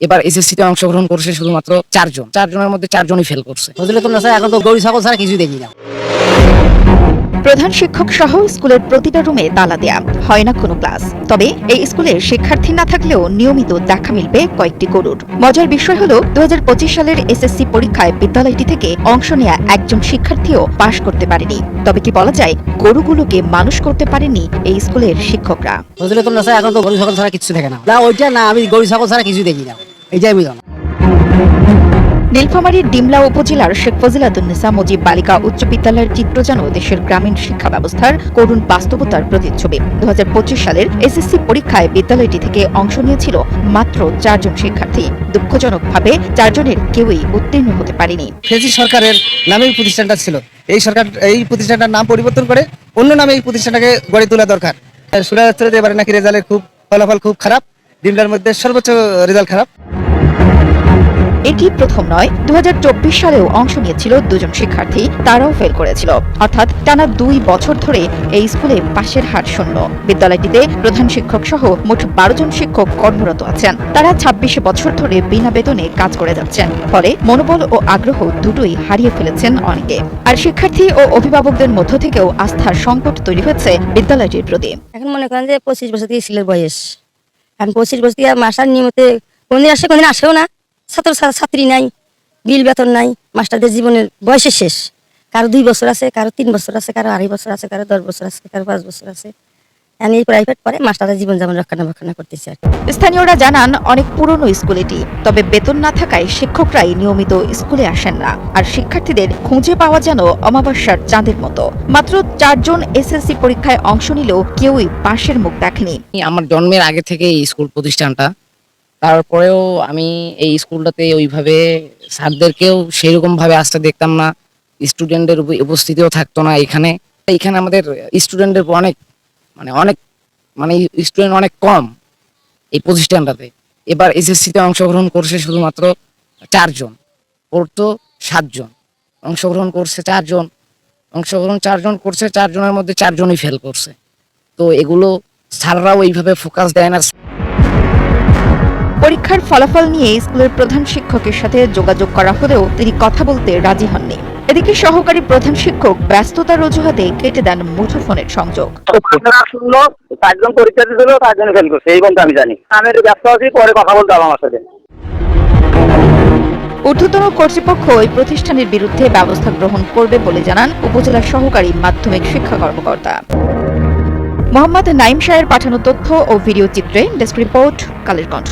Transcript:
এবার এসএসসিতে অংশগ্রহণ করছে শুধুমাত্র চারজন। চারজনের মধ্যে চারজনই ফেল করছে। স্যার এখন তো গরু, ছাগল ছাড়া কিছু দেখি না। প্রধান শিক্ষক সহ স্কুলের প্রতিটা রুমে তালা দেয়া হয় না কোনো ক্লাস। তবে এই স্কুলের শিক্ষার্থী না থাকলেও নিয়মিত দেখা মিলবে কয়েকটি গরুর। মজার বিষয় হলো দু সালের এসএসসি পরীক্ষায় বিদ্যালয়টি থেকে অংশ নেয়া একজন শিক্ষার্থীও পাশ করতে পারেনি। তবে কি বলা যায়, গরুগুলোকে মানুষ করতে পারেনি এই স্কুলের শিক্ষকরা। এখন তো গরু ছাড়া কিছু দেখে না। ওইটা না, আমি গরু ছাড়া কিছুই দেখি না। এইটাই আমি নীলফামারীর ডিমলা উপজেলার শেখ ফজিলাতুন্নেসা মুজিব বালিকা উচ্চ বিদ্যালয়ের চিত্র যেন দেশের গ্রামীণ শিক্ষা ব্যবস্থার করুণ বাস্তবতার প্রতিচ্ছবি। দুই হাজার পঁচিশ সালের এসএসসি পরীক্ষায় বিদ্যালয়টি থেকে অংশ নিয়েছিল মাত্র চারজন শিক্ষার্থী। দুঃখজনকভাবে চারজনের কেউই উত্তীর্ণ হতে পারেনি। ফেজি সরকারের নামেই প্রতিষ্ঠানটা ছিল। এই সরকার, এই প্রতিষ্ঠানটার নাম পরিবর্তন করে অন্য নামে এই প্রতিষ্ঠানটাকে গড়ে তোলা দরকার। শোনা যাচ্ছে এবারে নাকি রেজাল্টের খুব, ফলাফল খুব খারাপ। ডিমলার মধ্যে সর্বোচ্চ রেজাল্ট খারাপ। এটি প্রথম নয়। দু সালেও অংশ নিয়েছিল দুজন শিক্ষার্থী, তারাও ফেল করেছিল। অর্থাৎ টানা দুই বছর ধরে এই স্কুলে পাশের হার শূন্য। বিদ্যালয়টিতে প্রধান শিক্ষক সহ মোট বারো জন শিক্ষক কর্মরত আছেন। তারা ছাব্বিশে বছর ধরে বিনা বেতনে কাজ করে যাচ্ছেন। ফলে মনোবল ও আগ্রহ দুটোই হারিয়ে ফেলেছেন অনেকে। আর শিক্ষার্থী ও অভিভাবকদের মধ্য থেকেও আস্থার সংকট তৈরি হয়েছে বিদ্যালয়টির প্রতি। এখন মনে করেন যে পঁচিশ বছর থেকে স্কুলের বয়স। এখন পঁচিশ বছর থেকে মাস্টার নিয়মিত কোনদিন আসে, কোনদিন আসেও না। ছাত্র ছাত্রী নাই বিল বেতন নাই মাস্টারদের জীবনের বয়সে শেষ। কারও দুই বছর আছে কারও তিন বছর আছে কারও আড়াই বছর আছে কারও দশ বছর আছে কারও পাঁচ বছর আছে। এই প্রাইভেট পরে মাস্টারদের জীবন যেমন রক্ষণাবেক্ষণ করতেছে। স্থানীয়রা জানান অনেক পুরনো স্কুল এটি তবে বেতন না থাকায় শিক্ষকরাই নিয়মিত স্কুলে আসেন না আর শিক্ষার্থীদের খুঁজে পাওয়া যেন অমাবস্যার চাঁদের মতো। মাত্র চারজন এসএসসি পরীক্ষায় অংশ নিলেও কেউই পাশের মুখ দেখেনি। আমার জন্মের আগে থেকে এই স্কুল প্রতিষ্ঠানটা তারপরেও আমি এই স্কুলটাতে ওইভাবে স্যারদেরকেও সেইরকম ভাবে আসতে দেখতাম না। স্টুডেন্টের উপস্থিতিও থাকতো না এখানে। এখানে আমাদের স্টুডেন্টের অনেক মানে অনেক মানে স্টুডেন্ট অনেক কম এই প্রতিষ্ঠানটাতে। এবার এসএসসিতে অংশগ্রহণ করছে শুধুমাত্র চারজন, পড়তো সাতজন, অংশগ্রহণ করছে চারজন, অংশগ্রহণ চারজন করছে, চারজনের মধ্যে চারজনই ফেল করছে। তো এগুলো স্যাররাও এইভাবে ফোকাস দেয় না। পরীক্ষার ফলাফল নিয়ে স্কুলের প্রধান শিক্ষকের সাথে যোগাযোগ করা হলেও তিনি কথা বলতে রাজি হননি। এদিকে সহকারী প্রধান শিক্ষক ব্যস্ততার অজুহাতে কেটে দেন মুঠোফোনের সংযোগ। শুনলো চারজন পরীক্ষা দিয়েছিল চারজন ফেল করছে। এই পর্যন্ত আমি জানি। আমি একটু ব্যস্ত আছি পরে কথা বলতে আমার সাথে। ঊর্ধ্বতন কর্তৃপক্ষ ওই প্রতিষ্ঠানের বিরুদ্ধে ব্যবস্থা গ্রহণ করবে বলে জানান উপজেলা সহকারী মাধ্যমিক শিক্ষা কর্মকর্তা। মোহাম্মদ নাইম শাহের পাঠানো তথ্য ও ভিডিও চিত্রে ডেস্ক রিপোর্ট কালের কণ্ঠ।